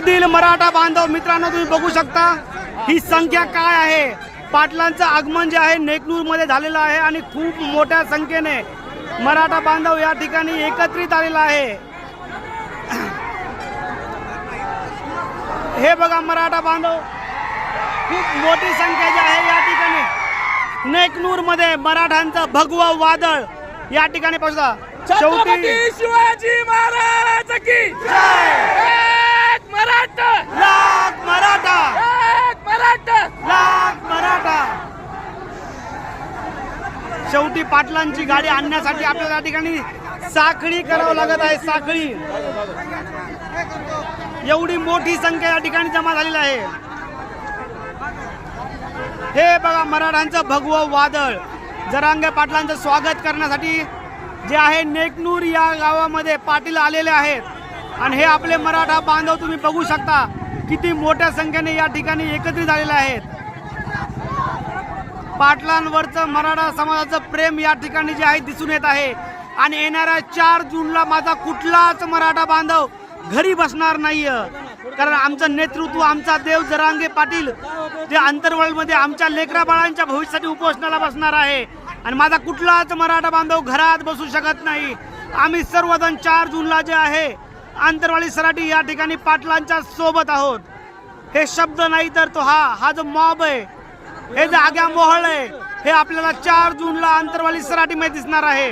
मधील मराठा बांधव मित्रांनो तुम्ही बघू शकता ही संख्या काय आहे? पाटलांचं आगमन जे आहे नेकनूरमध्ये झालेलं आहे आणि खूप मोठ्या संख्येने मराठा बांधव या ठिकाणी एकत्रित आलेला आहे. हे बघा मराठा बांधव खूप मोठी संख्या जी आहे या ठिकाणी. नेकनूरमध्ये मराठ्यांचं भगवं वादळ या ठिकाणी पोहोचला शेवटी शेवटी पाटलांची गाडी आणण्यासाठी आपल्याला या ठिकाणी साखळी करावं लागत आहे साखळी. एवढी मोठी संख्या या ठिकाणी जमा झालेली आहे. हे बघा मराठ्यांचं भगवं वादळ. जरांगे पाटलांचं स्वागत करण्यासाठी जे आहे नेकनूर या गावामध्ये पाटील आलेले आहेत. आणि हे आपले मराठा बांधव तुम्ही बघू शकता किती मोठ्या संख्येने या ठिकाणी एकत्रित झालेले आहेत. पाटलांवरचं मराठा समाजाचं प्रेम या ठिकाणी जे आहे दिसून येत आहे. आणि येणाऱ्या चार जूनला माझा कुठलाच मराठा बांधव घरी बसणार नाही कारण आमचं नेतृत्व आमचा देव जरांगे पाटील जे अंतर्वळमध्ये आमच्या लेकरा बाळांच्या भविष्यासाठी उपोषणाला बसणार आहे. आणि माझा कुठलाच मराठा बांधव घरात बसू शकत नाही. आम्ही सर्वजण चार जूनला जे आहे आंतरवाळी सराठी या ठिकाणी पाटलांच्या सोबत आहोत. हे शब्द नाही तर तो हा हा जो मॉब आहे हे जाग्या मोहळ. आहे हे आपल्याला चार जूनला आंतरवाली सराटीमध्ये दिसणार आहे.